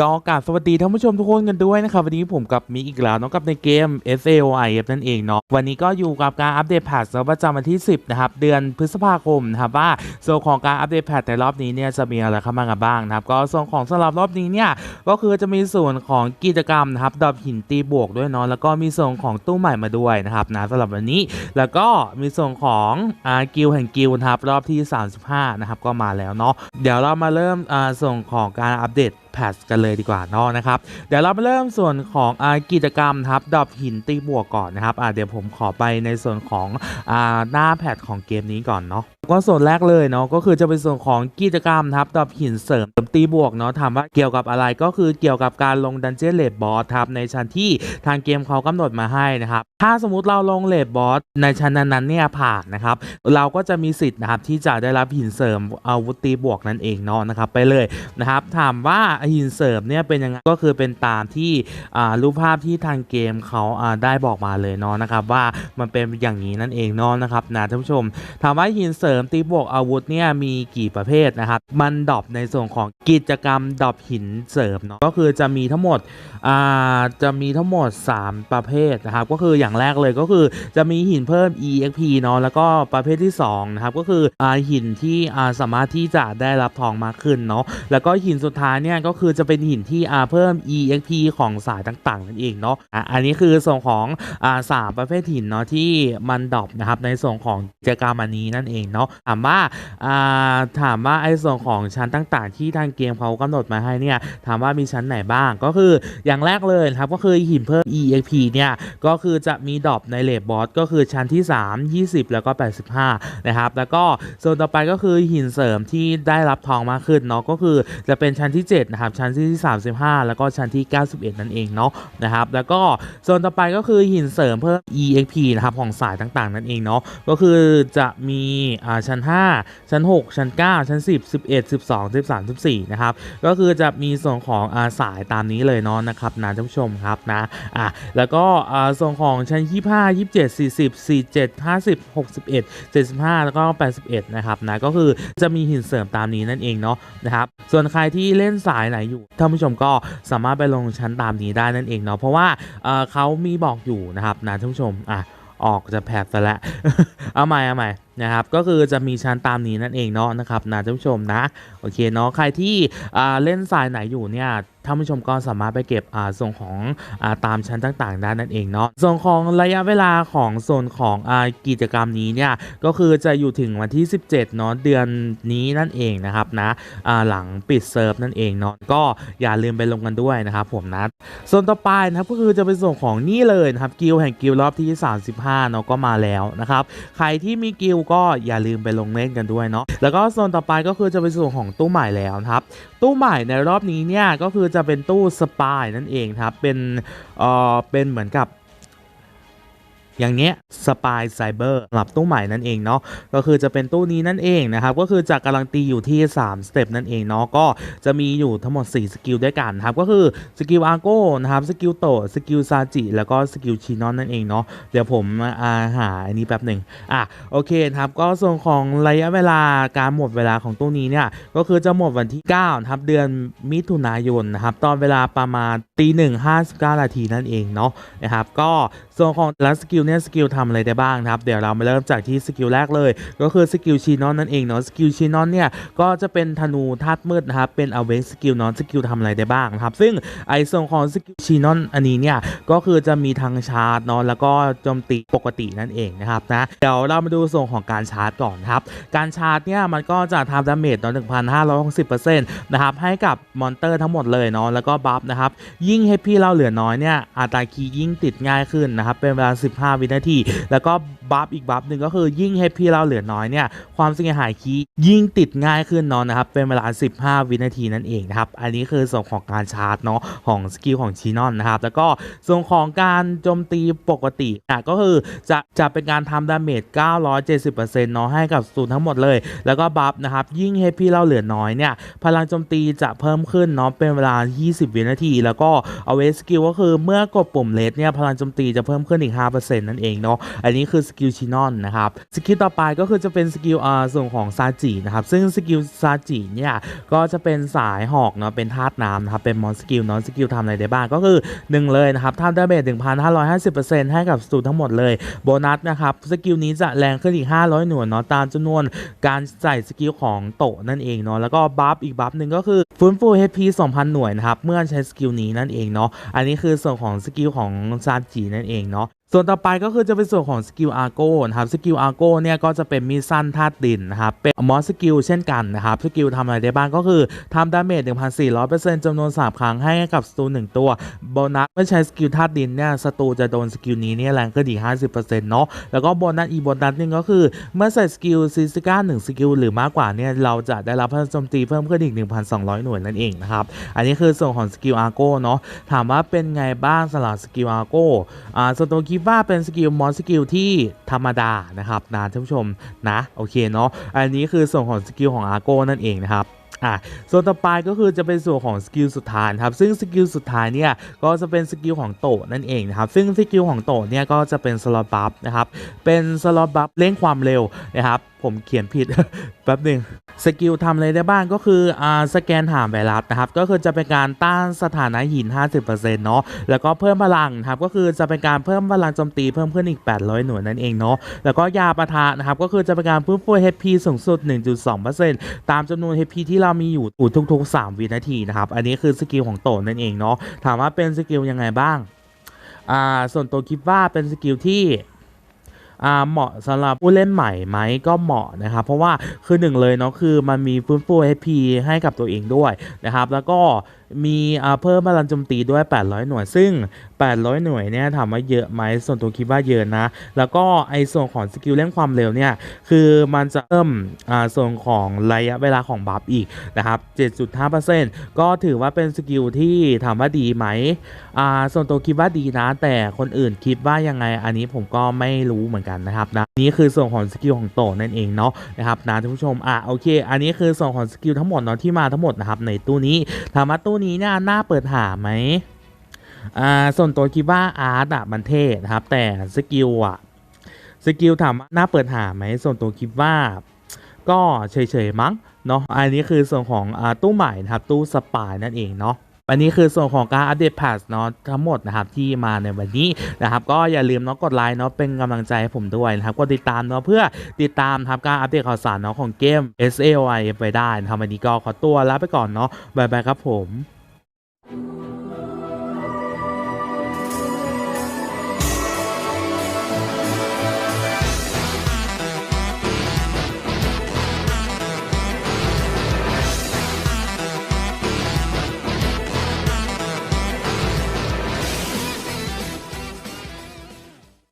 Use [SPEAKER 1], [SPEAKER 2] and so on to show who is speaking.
[SPEAKER 1] ก็กราบสวัสดีท่านผู้ชมทุกคนกันด้วยนะครับวันนี้ผมกับมิอีกแล้วเนาะกับในเกม S A O I F นั่นเองเนาะวันนี้ก็อยู่กับการอัปเดตแพทเซิร์ฟประจำวันที่ 10 นะครับ เดือนพฤษภาคมนะครับว่าส่วนของการอัปเดตแพทในรอบนี้เนี่ยจะมีอะไรเข้ามากันบ้างนะครับ ก็ส่วนของสำหรับรอบนี้เนี่ยก็คือจะมีส่วนของกิจกรรมนะครับดอกหินตีบวกด้วยเนาะแล้วก็มีส่วนของตู้ใหม่มาด้วยนะครับนะสำหรับวันนี้แล้วก็มีส่วนของอ่ากิลแห่งกิลนะครับรอบที่ 35 นะครับก็มาแล้วเนาะเดี๋ยวเรามาเริ่มอ่าส่วนของการอัปเดต แพทกันเลยดีกว่าเนาะนะครับ เดี๋ยวเรามาเริ่มส่วนของอกิจกรรมครับดอบหินตีบวกก่อนนะครับเดี๋ยวผมขอไปในส่วนของอหน้าแพทของเกมนี้ก่อนเนาะ ก็ส่วนแรกเลยเนาะก็คือจะเป็นส่วนของกิจกรรมครับดอบหินเสริมตีบวกเนาะถามว่าเกี่ยวกับอะไรก็คือเกี่ยวกับการลงดันเจี้ยนเลดบอสครับในชั้นที่ทางเกมเขากำหนดมาให้นะครับถ้าสมมุติเราลงเลดบอสในชั้นนั้นๆเนี่ยผ่านนะครับเราก็จะมีสิทธิ์นะครับที่จะได้รับหินเสริมอาวุธตีบวกนั่นเองเนาะนะครับไปเลยนะครับถามว่าหินเสริมเนี่ยเป็นยังไงก็คือเป็นตามที่รูปภาพที่ทางเกมเขาาได้บอกมาเลยเนาะนะครับว่ามันเป็นอย่างนี้นั่นเองเนาะนะครับนะท่านผู้ชม ถามว่าหินเสริมตีบวกอาวุธเนี่ยมีกี่ประเภทนะครับ มันดรอปในส่วนของกิจกรรมดรอปหินเสริมเนาะก็คือจะมีทั้งหมดอ่าจะมีทั้งหมด 3 ประเภทนะครับ ก็คืออย่างแรกเลยก็คือจะมีหินเพิ่ม exp เนาะแล้วก็ประเภทที่2นะครับก็คืออ่าหินที่อ่าสามารถที่จะได้รับทองมากขึ้นเนาะแล้วก็หินสุดท้ายเนี่ยก็คือจะเป็นหินที่อ่าเพิ่ม exp ของสายต่างๆนั่นเองเนาะอะอันนี้คือส่วนของอ่าสามประเภทหินเนาะที่มันดรอปนะครับในส่วนของกิจกรรมอันนี้นั่นเองเนาะถามว่าถามว่าไอ้ส่วนของชั้นต่างๆ ที่ทางเกมเขากำหนดมาให้เนี่ยถามว่ามีชั้นไหนบ้างก็คืออย่างแรกเลยนะครับก็คือหินเพิ่ม exp เนี่ยก็คือจะมีดรอปในเลดบอสก็คือชั้นที่ 3 20 แล้วก็ 85 นะครับ แล้วก็ส่วนต่อไปก็คือหินเสริมที่ได้รับทองมากขึ้นเนาะก็คือจะเป็นชั้นที่ 7 นะครับ ชั้นที่ 35 แล้วก็ชั้นที่ 91 นั่นเองเนาะนะครับ แล้วก็ส่วนต่อไปก็คือหินเสริมเพิ่ม exp นะครับของสายต่างๆ นั่นเองเนาะก็คือจะมีอ่าชั้น 5 ชั้น 6 ชั้น 9 ชั้น 10 11 12 13 14นะครับก็คือจะมีส่วนของอาสายตามนี้เลยเนาะนะครับนะท่านผู้ชมครับนะอะแล้วก็อ่าส่วนของชั้น 25 27 40 47 50 61 75 แล้วก็ 81 นะครับนะก็คือจะมีหินเสริมตามนี้นั่นเองเนาะนะครับส่วนใครที่เล่นสายไหนอยู่ท่านผู้ชมก็สามารถไปลงชั้นตามนี้ได้นั่นเองเนาะเพราะว่าเอ่อเขามีบอกอยู่นะครับนะท่านผู้ชมอะ ออกจะแผดซะแล้วเอาใหม่เอาใหม่นะครับก็คือจะมีชั้นตามนี้นั่นเองเนาะนะครับนะท่านผู้ชมนะโอเคเนาะใครที่เล่นสายไหนอยู่เนี่ย ท่านผู้ชมก็สามารถไปเก็บอ่าส่วนของอ่าตามชั้นต่างๆได้นั่นเองเนาะส่วนของระยะเวลาของโซนของอ่ากิจกรรมนี้เนี่ยก็คือจะอยู่ถึงวันที่ 17เนาะเดือนนี้นั่นเองนะครับนะอ่าหลังปิดเซิร์ฟนั่นเองเนาะก็อย่าลืมไปลงกันด้วยนะครับผมนะส่วนต่อไปนะครับก็คือจะเป็นส่วนของนี่เลยนะครับกิลแห่งกิลรอบที่ 35เนาะก็มาแล้วนะครับใครที่มีกิลก็อย่าลืมไปลงเล่นกันด้วยเนาะแล้วก็โซนต่อไปก็คือจะเป็นส่วนของตู้ใหม่แล้วนะครับตู้ใหม่ในรอบนี้เนี่ยก็คือจะเป็นตู้สปายนั่นเองครับเป็นเอ่อเป็นเหมือนกับ อย่างเนี้ยสปายไซเบอร์สำหรับตู้ใหม่นั่นเองเนาะก็คือจะเป็นตู้นี้นั่นเองนะครับก็คือจะการันตีอยู่ที่ 3 สเต็ปนั่นเองเนาะก็จะมีอยู่ทั้งหมด 4 สกิลด้วยกันครับก็คือสกิลอาร์โก้นะครับสกิลโตสกิลซาจิแล้วก็สกิลชินอนนั่นเองเนาะเดี๋ยวผมอาหาอันนี้แป๊บหนึ่งอะโอเคครับก็ส่วนของระยะเวลาการหมดเวลาของตู้นี้เนี่ยก็คือจะหมดวันที่9ครับเดือนมิถุนายนนะครับตอนเวลาประมาณ ตีหนึ่งห้าสิบเก้านาทีนั่นเองเนาะนะครับก็ส่วนของแล้วสกิลเนี่ยสกิลทำอะไรได้บ้างนะครับเดี๋ยวเรามาเริ่มจากที่สกิลแรกเลย ก็คือสกิลชีนอนนั่นเองเนาะสกิลชีนอนเนี่ยก็จะเป็นธนูธาตุมืดนะครับเป็นอเวกสกิลนาะสกิลทำอะไรได้บ้างนะครับซึ่งไอส่วนของสกิลชีนอนอันนี้เนี่ยก็คือจะมีทางชาร์จเนาะแล้วก็โจมตีปกตินั่นเองนะครับนะเดี๋ยวเรามาดูส่วนของการชาร์จก่อนนครับการชาร์จเนี่ยมันก็จะทำดาเมจเนาะ1,560%นะครับให้กับมอนเตอร์ทั้งหมดเลยเนาะแล้วก็บัฟนะครับยิ่งให้พี่เราเหลือน้อยเนี่ยอัตราคีย์ยิ่งติดง่ายขึ้นนะครับเป็นเวลา 15 วินาที แล้วก็บัฟอีกบัฟหนึ่งก็คือยิ่งให้พี่เราเหลือน้อยเนี่ยความเสียหายคีย์ยิ่งติดง่ายขึ้นเนาะนะครับเป็นเวลา 15 วินาทีนั่นเองนะครับอันนี้คือส่วนของการชาร์จเนาะของสกิลของชีนอนนะครับแล้วก็ส่วนของการโจมตีปกติอะก็คือจะจะเป็นการทำดาเมจ 970%เนาะให้กับสูนย์ทั้งหมดเลย แล้วก็บัฟนะครับยิ่งให้พี่เราเหลือน้อยเนี่ยพลังโจมตีจะเพิ่มขึ้นเนาะเป็นเวลา 20 วินาที แล้วก็เอาเวสกิลก็คือเมื่อกดปุ่มเลสเนี่ยพลังโจมตีจะเพิ่มขึ้นอีก5%เนั่นเองเนาะอันนี้คือสกิลชินอนนะครับสกิลต่อไปก็คือจะเป็นสกิลอ่าส่วนของซาจินะครับซึ่งสกิลซาจิเนี่ยก็จะเป็นสายหอกเนาะเป็นธาตุน้ำนะครับเป็นมอนสกิลเนาะสกิลทำอะไรได้บ้างก็คือ 1 เลยนะครับทำดาเมจ1,550%ให้กับสตูทั้งหมดเลยโบนัสนะครับสกิลนี้จะแรงขึ้นอีก 500 หน่วยเนาะตามจำนวนการใส่สกิลของโตนั่นเองเนาะแล้วก็บัฟอีกบัฟหนึ่งก็คือฟื้นฟู HP 2,000 หน่วยนะครับเมื่อใช้สกิลนี้นั่นเองเนาะอันนี้คือส่วนของสกิลของซาจินั่นเองเนาะส่วนต่อไปก็คือจะเป็นส่วนของสกิลอาร์โก้นะครับสกิลอาร์โก้เนี่ยก็จะเป็นมีสั้นธาตุดินนะครับเป็นมอสสกิลเช่นกันนะครับสกิลทำอะไรได้บ้างก็คือทำดาเมจ 1,400%จำนวน 3 ครั้งให้กับสตู1ตัวโบนัสเมื่อใช้สกิลธาตุดินเนี่ยสตูจะโดนสกิลนี้เนี่ยแรงขึ้นอีก 50%เนาะแล้วก็โบนัสอีโบนัสนึงก็คือ เมื่อใส่สกิลซิซิก้าหสกิลหรือมากกว่าเนี่ยเราจะได้รับพลังโจมตีเพิ่มขึ้นอีก 1,200 หน่วยนั่นเองนะครับอันนี้คือส่วนของสกิลอาร์โก้เนาะถามว่าเป็นไงบ้างสำหรับสกิลอาร์โก้อ่าส่วนตัวคิดว่าเป็นสกิลมอนสกิลที่ธรรมดานะครับนะท่านผู้ชมนะโอเคเนาะอันนี้คือส่วนของสกิลของอาร์โก้นั่นเองนะครับอะส่วนต่อไปก็คือจะเป็นส่วนของสกิลสุดท้ายครับซึ่งสกิลสุดท้ายเนี่ยก็จะเป็นสกิลของโตนั่นเองนะครับซึ่งสกิลของโตเนี่ยก็จะเป็นสล็อตบัฟนะครับเป็นสล็อตบัฟเร่งความเร็วนะครับผมเขียนผิด แป๊บหนึ่งสกิลทำอะไรได้บ้างก็คืออ่าสแกนหามไวรัสนะครับ ก็คือจะเป็นการต้านสถานะหิน 50%เนาะแล้วก็เพิ่มพลังนะครับก็คือจะเป็นการเพิ่มพลังโจมตีเพิ่มขึ้นอีก 800 หน่วยนั่นเองเนาะแล้วก็ยาปะทะนะครับก็คือจะเป็นการเพิ่มฟู HP สูงสุด 1.2%ตามจำนวน HP ที่เรามีอยู่ทุกๆ 3 วินาทีนะครับอันนี้คือสกิลของโตนั่นเองเนาะถามว่าเป็นสกิลยังไงบ้างอ่าส่วนตัวคิดว่าเป็นสกิลที่ เหมาะสำหรับผู้เล่นใหม่ไหมก็เหมาะนะครับ เพราะว่าคือหนึ่งเลยเนาะคือมันมีฟื้นฟู HP ให้กับตัวเองด้วยนะครับ แล้วก็มีเพิ่มพลังโจมตีด้วย 800 หน่วย ซึ่ง 800 หน่วยเนี่ยถามว่าเยอะไหมส่วนตัวคิดว่าเยอะนะ แล้วก็ไอส่วนของสกิลเร่งความเร็วเนี่ย คือมันจะเพิ่มอ่าส่วนของระยะเวลาของบัฟอีกนะครับ 7.5%ก็ถือว่าเป็นสกิลที่ถามว่าดีไหมอ่าส่วนตัวคิดว่าดีนะ แต่คนอื่นคิดว่ายังไง อันนี้ผมก็ไม่รู้เหมือนกันนะครับนะนี่คือส่วนของสกิลของโตนั่นเองเนาะนะครับนะท่านผู้ชมอะโอเค อันนี้คือส่วนของสกิลทั้งหมดเนาะที่มาทั้งหมดนะครับในตู้นี้ถามว่าตู้นี้เนี่ยน่าเปิดหาไหมอ่าส่วนตัวคิดว่าอาร์ตอะมันเท่นะครับ แต่สกิลอะสกิลถามน่าเปิดหาไหมส่วนตัวคิดว่า ก็เฉยๆมั้งเนาะอันนี้คือส่วนของอตู้ใหม่นะครับ ตู้สปายนั่นเองเนาะ อันนี้คือส่วนของการอัปเดตแพทเนาะทั้งหมดนะครับที่มาในวันนี้นะครับก็อย่าลืมเนาะกดไลค์เนาะเป็นกำลังใจให้ผมด้วยนะครับกดติดตามเนาะเพื่อติดตามทำการอัปเดตข่าวสารเนาะของเกม S A O I ไปได้นะครับวันนี้ก็ขอตัวลาไปก่อนเนาะบ๊ายบายครับผม